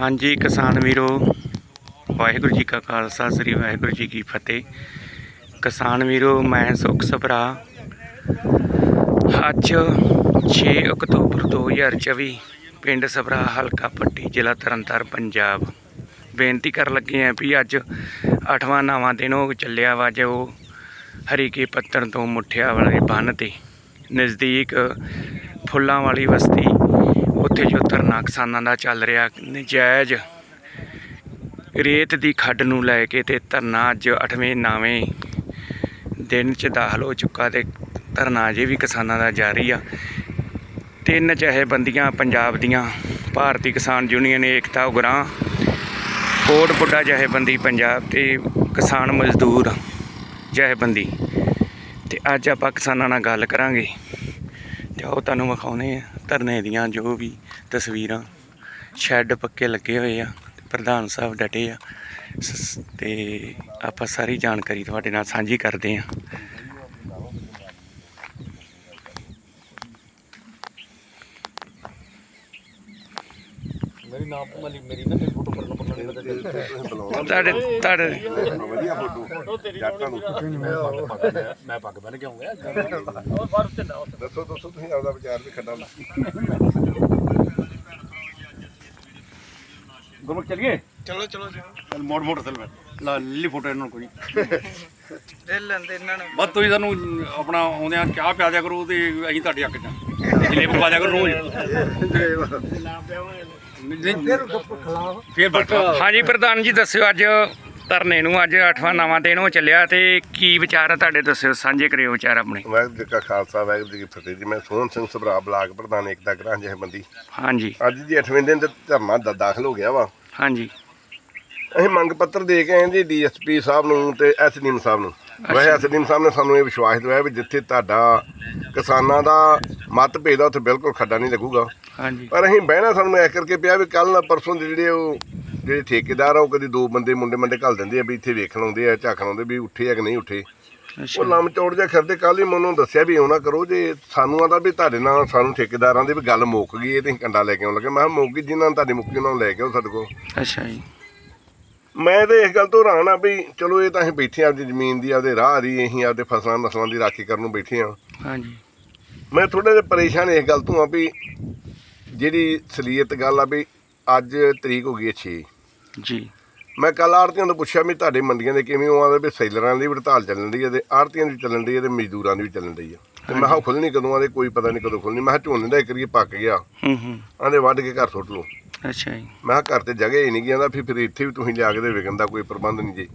ਹਾਂਜੀ ਕਿਸਾਨ ਵੀਰੋ, ਵਾਹਿਗੁਰੂ ਜੀ ਕਾ ਖਾਲਸਾ, ਸ੍ਰੀ ਵਾਹਿਗੁਰੂ ਜੀ ਕੀ ਫਤਿਹ। ਕਿਸਾਨ ਵੀਰੋ, ਮੈਂ ਸੁਖ ਸਭਰਾ। ਅੱਜ 6 ਅਕਤੂਬਰ 2024 ਪਿੰਡ ਸਭਰਾ ਹਲਕਾ ਪੱਟੀ, ਜ਼ਿਲ੍ਹਾ ਤਰਨਤਾਰਨ, ਪੰਜਾਬ। ਬੇਨਤੀ ਕਰਨ ਲੱਗੇ ਆਂ ਵੀ ਅੱਜ 8ਵਾਂ ਨਵਾਂ ਦਿਨ ਹੋ ਚੱਲਿਆ ਵਾ ਜੋ ਹਰੀਕੇ ਪੱਤਣ ਤੋਂ ਮੁੱਠਿਆ ਵਾਲੇ ਬੰਨ ਤੇ। ਨਜ਼ਦੀਕ ਫੁੱਲਾਂ ਵਾਲੀ ਬਸਤੀ ਉੱਥੇ ਜੋ ਧਰਨਾ ਕਿਸਾਨਾਂ ਦਾ ਚੱਲ ਰਿਹਾ ਨਜਾਇਜ਼। ਰੇਤ ਦੀ ਖੱਡ ਨੂੰ ਲੈ ਕੇ ਤੇ ਧਰਨਾ ਅੱਜ 8ਵੇਂ 9ਵੇਂ ਦਿਨ ਚ ਦਾਖਲ ਹੋ ਚੁੱਕਾ ਤੇ ਧਰਨਾ ਅਜੇ ਵੀ ਕਿਸਾਨਾਂ ਦਾ ਜਾਰੀ ਆ। ਤਿੰਨ ਜਥੇਬੰਦੀਆਂ ਪੰਜਾਬ ਦੀਆਂ, ਭਾਰਤੀ ਕਿਸਾਨ ਯੂਨੀਅਨ, ਏਕਤਾ, ਉਗਰਾਹ, ਕੋਟ ਬੁੱਢਾ ਜਥੇਬੰਦੀ ਪੰਜਾਬ ਤੇ ਕਿਸਾਨ ਮਜ਼ਦੂਰ ਜਥੇਬੰਦੀ। ਤੇ ਅੱਜ ਆਪਾਂ ਕਿਸਾਨਾਂ ਨਾਲ ਗੱਲ ਕਰਾਂਗੇ। ਤੇ ਉਹ ਤੁਹਾਨੂੰ ਵਿਖਾਉਣੇ ਆ ਧਰਨੇ ਦੀਆਂ ਜੋ ਵੀ ਤਸਵੀਰਾਂ ਸ਼ੈੱਡ ਪੱਕੇ ਲੱਗੇ ਹੋਏ ਆ, ਪ੍ਰਧਾਨ ਸਾਹਿਬ ਡਟੇ ਆ। ਸ- ਤੇ ਆਪਾਂ ਸਾਰੀ ਜਾਣਕਾਰੀ ਤੁਹਾਡੇ ਨਾਲ ਸਾਂਝੀ ਕਰਦੇ ਆ। ਮੇਰੀ ਨਾਮ ਮਲੀ ਮੇਰੀ ਨਾ ਤੇ ਫੋਟੋ ਪਰ ਨੰਬਰ ਨਹੀਂ ਪਤਾ ਤੁਹਾਡੇ ਤੁਹਾਡੇ ਵਧੀਆ ਫੋਟੋ ਜੱਟਾਂ ਨੂੰ ਮੈਂ ਪੱਗ ਬੰਨ ਕੇ ਆਉਂਗਾ ਦੱਸੋ ਦੱਸੋ ਤੁਸੀਂ ਆਪਦਾ ਵਿਚਾਰ ਵੀ ਖੱਡਾ ਗੁਰਮੁਖ ਚਲੀਏ? ਚਲੋ ਚਲੋ ਚਲ। ਮੋੜ ਮੋੜ ਚੱਲ ਮੈਂ। ਲਾ ਲਈ ਫੋਟੋ ਇਹਨਾਂ ਨੂੰ ਕੋਈ। ਲੈ ਲੈਂਦੇ ਇਹਨਾਂ ਨੂੰ। ਬਸ ਤੁਸੀਂ ਸਾਨੂੰ ਆਪਣਾ ਆਉਂਦਿਆਂ ਚਾਹ ਪਿਆ ਦਿਆ ਕਰੋ ਤੇ ਅਸੀਂ ਤੁਹਾਡੇ ਹੱਕ ਚ ਜਲੇਬ ਪਾ ਦਿਆ ਕਰੋ ਰੋਜ਼। ਨਹੀਂ, ਫੇਰ ਹਾਂਜੀ ਪ੍ਰਧਾਨ ਜੀ ਦੱਸਿਓ ਅੱਜ ਧਰਨੇ ਨੂੰ ਅੱਜ 8ਵਾਂ ਨਵਾਂ ਦਿਨ ਹੋ ਚੱਲਿਆ ਤੇ ਕੀ ਵਿਚਾਰ ਆ ਤੁਹਾਡੇ? ਦੱਸਿਓ ਸਾਂਝੇ ਕਰਿਓ ਵਿਚਾਰ ਆਪਣੇ। ਵਾਹਿਗੁਰੂ ਜੀ ਕਾ ਖਾਲਸਾ ਵਾਹਿਗੁਰੂ ਜੀ ਕੀ ਫਤਿਹ ਜੀ। ਮੈਂ ਸੋਹਣ ਸਿੰਘ ਸਭਰਾ ਬਲਾਕ ਪ੍ਰਧਾਨ ਏਕਤਾ ਗ੍ਰਾਂ ਜਥੇਬੰਦੀ। ਹਾਂਜੀ। ਅੱਜ ਦੀ 8ਵੇਂ ਦਿਨ ਤੇ ਧਰਨਾ ਦਾ ਦਾਖਲ ਹੋ ਗਿਆ ਵਾ। ਹਾਂਜੀ। ਅਸੀਂ ਮੰਗ ਪੱਤਰ ਦੇ ਕੇ ਆਏ ਜੀ ਡੀਐਸਪੀ ਸਾਹਿਬ ਨੂੰ ਤੇ ਐਸਡੀਐਮ ਸਾਹਿਬ ਨੂੰ। ਵੈਸੇ ਐਸਡੀਐਮ ਸਾਹਿਬ ਨੇ ਸਾਨੂੰ ਇਹ ਵਿਸ਼ਵਾਸ ਦਿਵਾਇਆ ਵੀ ਜਿੱਥੇ ਤੁਹਾਡਾ ਕਿਸਾਨਾਂ ਦਾ ਮਤ ਭੇਦ ਆ ਉੱਥੇ ਬਿਲਕੁਲ ਖੱਡਾ ਨਹੀਂ ਲੱਗੂਗਾ। ਹਾਂਜੀ। ਪਰ ਅਸੀਂ ਬਹਿਣਾ ਸਾਨੂੰ ਐ ਕਰਕੇ ਪਿਆ ਵੀ ਕੱਲ ਨਾ ਪਰਸੋਂ ਦੇ ਜਿਹੜੇ ਉਹ ਜਿਹੜੇ ਠੇਕੇਦਾਰ ਆ ਉਹ ਕਦੀ ਦੋ ਬੰਦੇ ਮੁੰਡੇ ਮੰਡੇ ਘੱਲ ਦਿੰਦੇ ਆ ਵੀ ਇੱਥੇ ਵੇਖਣ ਆਉਂਦੇ ਆ ਝਾਕਣ ਆਉਂਦੇ ਵੀ ਉੱਠੇ ਆ ਕਿ ਨਹੀਂ ਉੱਠੇ। ਉਹ ਲੰਮ ਚੌੜ ਜਿਹਾ ਖਰਦੇ ਕੱਲ ਹੀ ਮੈਨੂੰ ਦੱਸਿਆ ਵੀ ਆਉਣਾ ਕਰੋ ਜੇ ਸਾਨੂੰ ਆਦਾ ਵੀ ਤੁਹਾਡੇ ਨਾਲ ਸਾਨੂੰ ਠੇਕੇਦਾਰਾਂ ਦੀ ਵੀ ਗੱਲ ਮੁੱਕ ਗਈ ਇਹ ਤੇ ਕੰਡਾ ਲੈ ਕੇ ਆਉਣ ਲੱਗੇ। ਮੈਂ ਕਿਹਾ ਮੁੱਕ ਗਈ ਜਿਨ੍ਹਾਂ ਤੁਹਾਡੀ ਮੁੱਕੀ ਉਹਨਾਂ ਨੂੰ ਲੈ ਕੇ ਆਓ ਸਾਡੇ ਕੋਲ। ਅੱਛਾ ਜੀ। ਮੈਂ ਤੇ ਇਸ ਗੱਲ ਤੋਂ ਹੈਰਾਨ ਆ ਵੀ ਚਲੋ ਇਹ ਤਾਂ ਅਸੀਂ ਬੈਠੇ ਆ ਜ਼ਮੀਨ ਦੀ ਆਪਦੇ ਰਾਹ ਦੀ ਅਸੀਂ ਆਪਦੇ ਫਸਲਾਂ ਨਸਲਾਂ ਦੀ ਰਾਖੀ ਕਰਨ ਨੂੰ ਬੈਠੇ ਆ। ਹਾਂਜੀ। ਮੈਂ ਥੋੜਾ ਜਿਹਾ ਪਰੇਸ਼ਾਨ ਇਸ ਗੱਲ ਤੋਂ ਆ ਵੀ ਜਿਹੜੀ ਸਲੀਅਤ ਗੱਲ ਆ ਵੀ ਅੱਜ ਤਰੀਕ ਹੋ ਗਈ ਹੈ 6 ਜੀ। ਮੈਂ ਕੱਲ ਆੜਤੀਆਂ ਤੋਂ ਪੁੱਛਿਆ ਵੀ ਤੁਹਾਡੇ ਮੰਡੀਆਂ ਦੇ ਕਿਵੇਂ ਉਹ ਆਦੇ ਵੀ ਸੈਲਰਾਂ ਦੀ ਹੜਤਾਲ ਚੱਲਣ ਦੀ ਹੈ ਤੇ ਆੜਤੀਆਂ ਦੀ ਚੱਲਣ ਦੀ ਹੈ ਤੇ ਮਜ਼ਦੂਰਾਂ ਦੀ ਵੀ ਚੱਲਣ ਦੀ ਹੈ। ਤੇ ਮੈਂ ਕਿਹਾ ਖੁੱਲਣੀ ਕਦੋਂ ਆਦੇ ਕੋਈ ਪਤਾ ਨਹੀਂ ਕਦੋਂ ਖੁੱਲਣੀ ਮੈਂ ਕਿਹਾ ਝੋਨੇ ਦਾ ਇੱਕ ਵਾਰੀ ਪੱਕ ਗਿਆ। ਹੂੰ ਹੂੰ। ਆਂਦੇ ਵੱਢ ਕੇ ਘਰ ਸੁੱਟ ਲਓ। ਅੱਛਾ ਜੀ। ਮੈਂ ਕਿਹਾ ਘਰ ਤੇ ਜਗ੍ਹਾ ਹੀ ਨਹੀਂ ਗਈ ਆਂਦਾ ਫਿਰ ਫਿਰ ਇੱਥੇ ਵੀ ਤੁਸੀਂ ਲਿਆ ਕੇ ਦੇ ਵਿਕਣ ਦਾ ਕੋਈ ਪ੍ਰਬੰਧ ਨਹੀਂ ਜੀ।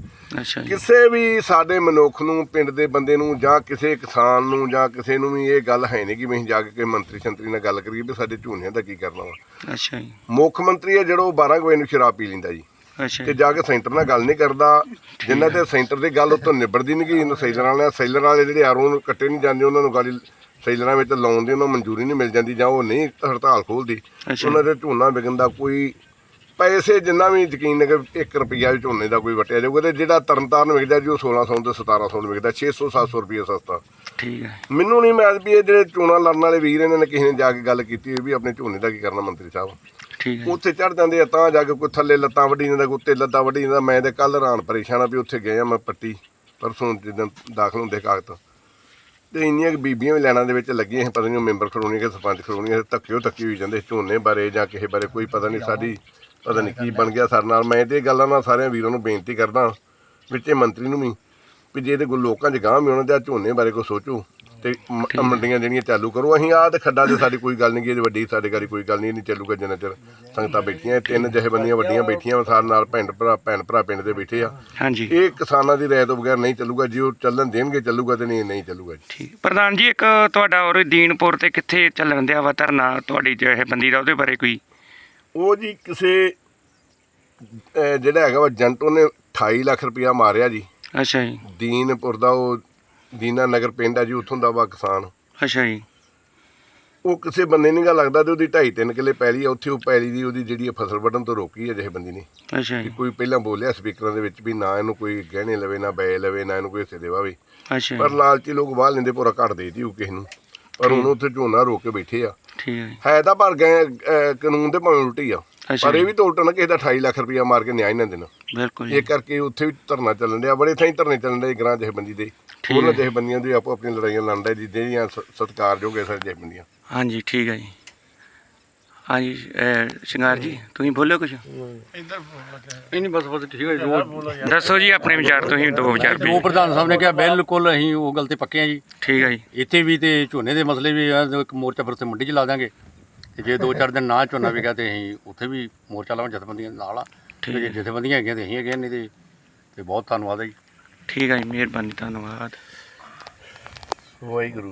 ਅੱਛਾ ਜੀ। ਕਿਸੇ ਵੀ ਸਾਡੇ ਮਨੁੱਖ ਨੂੰ ਪਿੰਡ ਦੇ ਬੰਦੇ ਨੂੰ ਜਾਂ ਕਿਸੇ ਕਿਸਾਨ ਨੂੰ ਜਾਂ ਕਿਸੇ ਨੂੰ ਵੀ ਇਹ ਗੱਲ ਹੈ ਨਹੀਂ ਕਿ ਅਸੀਂ ਜਾ ਕੇ ਕੋਈ ਮੰਤਰੀ ਸ਼ੰਤਰੀ ਨਾਲ ਗੱਲ ਕਰੀਏ ਵੀ ਸਾਡੇ ਝੋਨਿਆਂ ਦਾ ਕੀ ਕਰਨਾ ਵਾ। ਅੱਛਾ ਜੀ। ਮੁੱਖ ਮੰਤਰੀ ਹੈ ਜਿਹੜਾ ਉਹ 12 ਕੁ ਵਜੇ ਨੂੰ ਸ਼ਰਾਬ ਪੀ ਲੈਂਦਾ ਜੀ। ਅੱਛਾ ਤੇ ਜੀ। ਜਾ ਕੇ ਸੈਂਟਰ ਨਾਲ ਗੱਲ ਨਹੀਂ ਕਰਦਾ ਜਿੰਨਾ ਤੇ ਸੈਂਟਰ ਦੀ ਗੱਲ ਉਤੋਂ ਨਿਬੜਦੀ ਨਹੀਂ ਗਈ ਇਹਨੂੰ ਸੈਲਰ ਵਾਲੇ ਸੈਲਰ ਵਾਲੇ ਜਿਹੜੇ ਆਰੋਂ ਕੱਟੇ ਨਹੀਂ ਜਾਂਦੇ ਉਹਨਾਂ ਨੂੰ ਗੱਲ ਸੈਲਰਾਂ ਵਿੱਚ ਲਾਉਣ ਦੀ ਉਹਨਾਂ ਨੂੰ ਮਨਜ਼ੂਰੀ ਨਹੀਂ ਮਿਲ ਜਾਂਦੀ ਜਾਂ ਉਹ ਨਹੀਂ ਹੜਤਾਲ ਖੋਲਦੀ ਅੱਛਾ। ਉਹਨਾਂ ਦੇ ਝੋਨਾ ਵਿਕਣ ਦਾ ਕੋਈ ਪੈਸੇ ਜਿੰਨਾ ਵੀ ਯਕੀਨ ਹੈ ਕਿ 1 ਰੁਪਿਆ ਵੀ ਝੋਨੇ ਦਾ ਕੋਈ ਵਟਿਆ ਜਾਊਗਾ ਤੇ ਜਿਹੜਾ ਤਰਨਤਾਰਨ ਵਿਕਦਾ ਜੀ ਉਹ 1600 ਤੇ 1700 ਨੂੰ ਵਿਕਦਾ 600 700 ਰੁਪਏ ਸਸਤਾ। ਠੀਕ ਹੈ। ਮੈਨੂੰ ਨਹੀਂ ਮੈਂ ਵੀ ਇਹ ਜਿਹੜੇ ਚੋਣਾਂ ਲੜਨ ਵਾਲੇ ਵੀਰ ਇਹਨਾਂ ਨੇ ਕਿਸੇ ਨੇ ਜਾ ਕੇ ਗੱਲ ਕੀਤੀ ਹੋਈ ਵੀ ਆਪਣੇ ਝੋਨੇ ਦਾ ਕੀ ਕਰਨਾ ਮੰਤਰੀ ਸਾਹਿਬ। ਠੀਕ ਹੈ। ਉੱਥੇ ਚੜ ਜਾਂਦੇ ਆ ਤਾਂ ਜਾ ਕੇ ਕੋਈ ਥੱਲੇ ਲੱਤਾਂ ਵੱਢੀ ਜਾਂਦਾ ਕੋਈ ਉੱਤੇ ਲੱਤਾਂ ਵੱਢੀ ਜਾਂਦਾ। ਮੈਂ ਤੇ ਕੱਲ ਹੈਰਾਨ ਪਰੇਸ਼ਾਨ ਆ ਵੀ ਉੱਥੇ ਗਏ ਆ ਮੈਂ ਪੱਟੀ ਪਰਸੋਂ ਜਿੱਦਾਂ ਦਾਖਲ ਹੁੰਦੇ ਕਾਗਜ਼ ਤੇ ਇੰਨੀਆਂ ਕੁ ਬੀਬੀਆਂ ਵੀ ਲੈਣਾ ਦੇ ਵਿੱਚ ਲੱਗੀਆਂ ਸੀ, ਪਤਾ ਨਹੀਂ ਉਹ ਮੈਂਬਰ ਖੜੋਣੀ ਕਿ ਸਰਪੰਚ ਖੜੋਣੀ ਧੱਕਿਓ ਧੱਕੀ ਹੋਈ ਜਾਂਦੇ ਝੋਨੇ ਬਾਰੇ ਜਾਂ ਕਿਸੇ ਬਾਰੇ ਕੋਈ ਪਤਾ ਨਹੀਂ ਸਾਡੀ, ਪਤਾ ਨਹੀਂ ਕੀ ਬਣ ਗਿਆ ਸਾਡੇ ਨਾਲ। ਮੈਂ ਤੇ ਇਹ ਗੱਲਾਂ ਨਾਲ ਸਾਰਿਆਂ ਵੀਰਾਂ ਨੂੰ ਬੇਨਤੀ ਕਰਦਾ, ਵਿੱਚੇ ਮੰਤਰੀ ਨੂੰ ਵੀ ਵੀ ਜੇ ਇਹਦੇ ਕੋਲ ਲੋਕਾਂ 'ਚ ਗਾਂਹ ਵੀ ਉਹਨਾਂ ਦੇ ਝੋਨੇ ਬਾਰੇ ਕੋਈ ਸੋਚੋ। ਤੇ ਮ- ਮੰਡੀਆਂ ਜਿਹੜੀਆਂ ਚਾਲੂ ਕਰੋ। ਅਸੀਂ ਆਹ ਤੇ ਖੱਡਾ ਤੇ ਸਾਡੀ ਕੋਈ ਗੱਲ ਨਹੀਂ ਕਿ ਇਹ ਵੱਡੀ ਸਾਡੇ ਘਰ ਕੋਈ ਗੱਲ ਨਹੀਂ ਨਹੀਂ ਚੱਲੂਗਾ ਜਿੰਨਾ ਚਿਰ ਸੰਗਤਾਂ ਬੈਠੀਆਂ। ਇਹ ਤਿੰਨ ਜਥੇਬੰਦੀਆਂ ਵੱਡੀਆਂ ਬੈਠੀਆਂ ਵਾ ਸਾਡੇ ਨਾਲ ਭੈਣ ਭਰਾ ਭੈਣ ਭਰਾ ਪਿੰਡ ਦੇ ਬੈਠੇ ਆ। ਹਾਂਜੀ। ਇਹ ਕਿਸਾਨਾਂ ਦੀ ਰਾਇ ਤੋਂ ਬਗੈਰ ਨਹੀਂ ਚੱਲੂਗਾ ਜੇ ਉਹ ਚੱਲਣ ਦੇਣਗੇ ਚੱਲੂਗਾ ਤੇ ਨਹੀਂ ਨਹੀਂ ਚੱਲੂਗਾ ਜੀ। ਠੀਕ। ਪ੍ਰਧਾਨ ਜੀ ਇੱਕ ਤੁਹਾਡਾ ਔਰ ਦੀਨਪੁਰ ਤੇ ਕਿੱਥੇ ਚੱਲਣ ਦਿਆ ਵਾ ਧਰਨਾ? ਤੁਹਾਡੀ ਜੋ ਬੰਦੀ ਦਾ ਉਹਦੇ ਬਾਰੇ ਕੋਈ? ਉਹ ਜੀ ਕਿਸੇ ਅਹ ਜਿਹੜਾ ਹੈਗਾ ਵਾ ਏਜੰਟ ਉਹਨੇ 28 ਲੱਖ ਰੁਪਇਆ ਮਾਰਿਆ ਜੀ। ਅੱਛਾ ਜੀ। ਦੀਨਪੁਰ ਦਾ ਉਹ ਦੀਨਾ ਨਗਰ ਪਿੰਡ ਆ ਜੀ ਉੱਥੋਂ ਦਾ ਵਾ ਕਿਸਾਨ। ਅੱਛਾ ਜੀ। ਉਹ ਕਿਸੇ ਬੰਦੇ ਨਹੀਂ ਗਾ ਲੱਗਦਾ ਤੇ ਉਹਦੀ 2.5 3 ਕਿੱਲੇ ਪੈਲੀ ਆ ਉੱਥੇ ਉਹ ਪੈਲੀ ਦੀ ਉਹਦੀ ਜਿਹੜੀ ਫਸਲ ਵੱਢਣ ਤੋਂ ਰੋਕੀ ਹੈ ਜਿਹੇ ਬੰਦੀ ਨੇ। ਅੱਛਾ ਕਿ ਜੀ ਕੋਈ ਪਹਿਲਾਂ ਬੋਲਿਆ ਸਪੀਕਰਾਂ ਦੇ ਵਿੱਚ ਵੀ ਨਾ ਇਹਨੂੰ ਕੋਈ ਗਹਿਣੇ ਲਵੇ ਨਾ ਬੈ ਲਵੇ ਨਾ ਇਹਨੂੰ ਕੋਈ ਹਿੱਸੇ ਦੇਵਾ ਵੀ। ਅੱਛਾ ਪਰ ਲਾਲਚੀ ਲੋਕ ਬਾਹਰ ਲੈਂਦੇ ਪੂਰਾ ਘੱਟ ਦੇ ਦਿਓ ਕਿਸੇ ਨੂੰ। ਪਰ ਹੁਣ ਉੱਥੇ ਝੋਨਾ ਰੋਕ ਕੇ ਬੈਠੇ ਆ। ਠੀਕ ਹੈ ਜੀ। ਹੈ ਤਾਂ ਪਰ ਗਏ ਅਹ, ਕਾਨੂੰਨ ਦੇ ਭਾਵੇਂ ਉਲਟੀ ਆ। ਅੱਛਾ ਪਰ ਇਹ ਜੀ, ਵੀ ਤਾਂ ਉਲਟਾ ਨਾ ਕਿਸੇ ਦਾ 28 ਲੱਖ ਰੁਪਇਆ ਮਾਰ ਕੇ ਨਿਆਂ ਹੀ ਨਾ ਦੇਣਾ। ਬਿਲਕੁਲ ਜੀ। ਇਹ ਕਰਕੇ ਉੱਥੇ ਵੀ ਧਰਨਾ ਚੱਲਣ ਡਿਆ ਬੜੇ ਥਾਈਂ ਧਰਨੇ ਚੱਲਣ ਡਏ ਗ੍ਰਾਂ ਜਥੇਬੰਦੀ ਦੇ। ਉਹਨਾਂ। ਜਥੇਬੰਦੀਆਂ ਦੀ ਆਪੋ ਆਪਣੀਆਂ ਲੜਾਈਆਂ ਲੜਨ ਡਏ ਜਿਹਦੀਆਂ ਸ- ਸਤਿਕਾਰਯੋਗ ਹੈ ਸਾਰੇ ਜਥੇਬੰਦੀਆਂ। ਹਾਂਜੀ ਠੀਕ ਹੈ ਜੀ। ਹਾਂਜੀ ਅਹ, ਸ਼ਿੰਗਾਰ ਜੀ ਤੁਸੀਂ ਬੋਲਿਓ ਕੁਝ ਨਹੀਂ ਨਹੀਂ ਬਸ ਬਸ ਠੀਕ ਹੈ ਜੋ ਦੱਸੋ ਜੀ ਆਪਣੇ ਵਿਚਾਰ ਤੁਸੀਂ ਦੋ ਵਿਚਾਰ ਜੋ ਪ੍ਰਧਾਨ ਸਾਹਿਬ ਨੇ ਕਿਹਾ ਬਿਲਕੁਲ ਅਸੀਂ ਉਹ ਗੱਲ ਤੇ ਪੱਕੇ ਆ ਜੀ। ਠੀਕ ਹੈ ਜੀ। ਇੱਥੇ ਵੀ ਤੇ ਝੋਨੇ ਦੇ ਮਸਲੇ ਵੀ ਆ ਇੱਕ ਮੋਰਚਾ ਫਿਰ ਉੱਥੇ ਮੰਡੀ 'ਚ ਲਾ ਦਾਂਗੇ। ਤੇ ਜੇ ਦੋ ਚਾਰ ਦਿਨ ਨਾ ਝੋਨਾ ਵਿਕਿਆ ਤੇ ਅਸੀਂ ਉੱਥੇ ਵੀ ਮੋਰਚਾ ਲਾਵਾਂ ਜਥੇਬੰਦੀਆਂ ਨਾਲ ਆ। ਜੇ। ਜਥੇਬੰਦੀਆਂ ਹੈਗੀਆਂ ਤੇ ਅਸੀਂ ਹੈਗੇ ਨਹੀਂ ਤੇ ਤੇ ਬਹੁਤ ਧੰਨਵਾਦ ਹੈ ਜੀ। ਠੀਕ ਹੈ ਜੀ ਮਿਹਰਬਾਨੀ ਧੰਨਵਾਦ। ਵਾਹਿਗੁਰੂ।